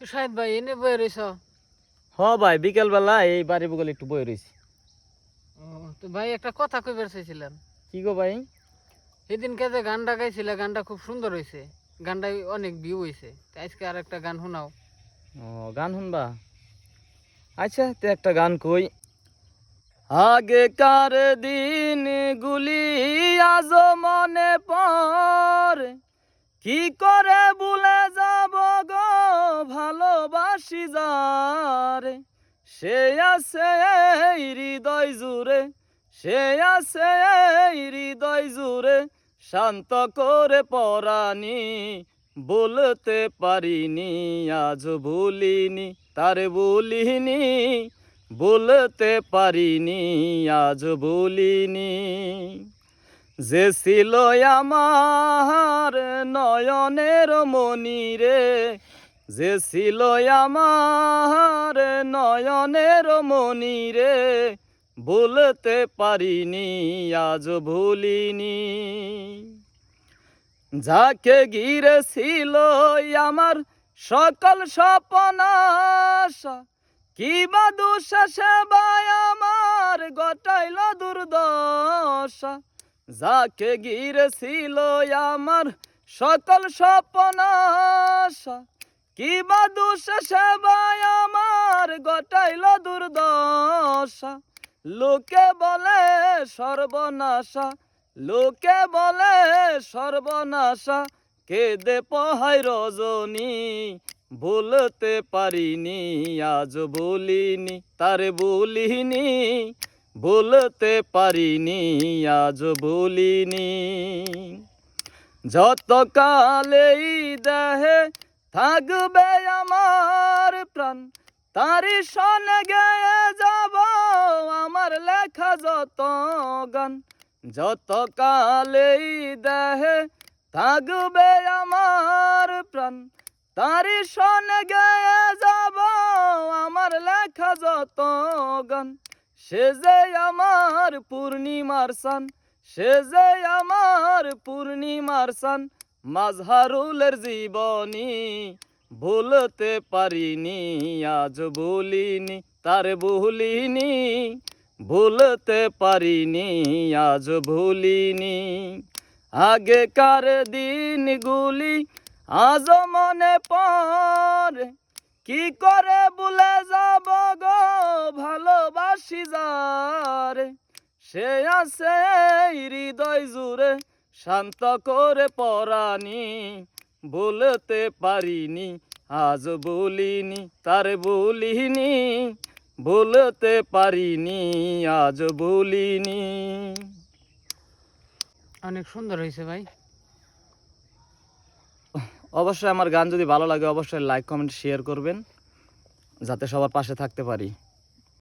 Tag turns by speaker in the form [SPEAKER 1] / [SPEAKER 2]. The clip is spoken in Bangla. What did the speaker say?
[SPEAKER 1] তো শাহেদ ভাই এনে বয়ে রয়েছ
[SPEAKER 2] হ ভাই বিকেল বেলা এই বাড়ি বগলে একটু বই রয়েছি
[SPEAKER 1] ও তো ভাই একটা কথা কইবার চাইছিলাম।
[SPEAKER 2] কি গো ভাই?
[SPEAKER 1] সেদিনকে যে গানটা গাইছিলে গানটা খুব সুন্দর হয়েছে গানটা অনেক ভিউ হয়েছে আজকে আর একটা গান শোনাও।
[SPEAKER 2] ও গান শুনবা? আচ্ছা তো একটা গান কই। আগেকার দিন গুলি আজ মনে পর কি করে ভুলে যাব গো ভালোবাসি যারে? সে আছে হৃদয় জুড়ে, সে আছে হৃদয় জুড়ে, শান্ত করে পরানি, বলতে পারিনি, আজ ভুলিনি, তার ভুলিনি, বলতে পারিনি, আজ ভুলিনি। যে ছিল আমার নয়নের মনি রে, যে ছিল আমার নয়নের মনি রে বলতে পারিনি, আজ ভুলিনি। যাকে ঘিরে ছিল আমার সকল স্বপ্ন আশা কি বা বাই আমার গটাইল দুর্দশা। যাকে ঘিরে ছিল আমার সকল স্বপ্ন আশা কি বা বাই আমার গটাইল দুর্দশা। লোকে বলে সর্বনাশা, লোকে বলে সর্বনাশা, কেঁদে পহাই রজনী বলতে পারিনি, আজ বলিনি তার বলিনি বলতে পারিনি, আজ বলিনি যত কালেই দেহে থাকবে আমার প্রাণ তারি সনে যাব আমার লেখা যত গান। যত কালেই দেহে থাকবে আমার প্রাণ তারি সনে যাব আমার লেখা যত গান। সে যে আমার পূর্ণিমার সান সে যে আমার পূর্ণিমার সান, মাঝহারুলের জীবনী ভুলতে পারিনি, আজ বলিনি তার ভুলিনি, ভুলতে পারিনি, আজ ভুলিনি। আগেকার দিনগুলি আজ মনে পড়ে, কি করে ভুলে যাব গো ভালোবাসি যারে সে আছে হৃদয় জুড়ে শান্ত করে পরানি বলতে পারিনি আজ বলিনি তার বলিনি বলতে পারিনি আজ বলিনি
[SPEAKER 1] অনেক সুন্দর হয়েছে ভাই।
[SPEAKER 2] অবশ্যই আমার গান যদি ভালো লাগে অবশ্যই লাইক কমেন্ট শেয়ার করবেন যাতে সবার পাশে থাকতে পারি।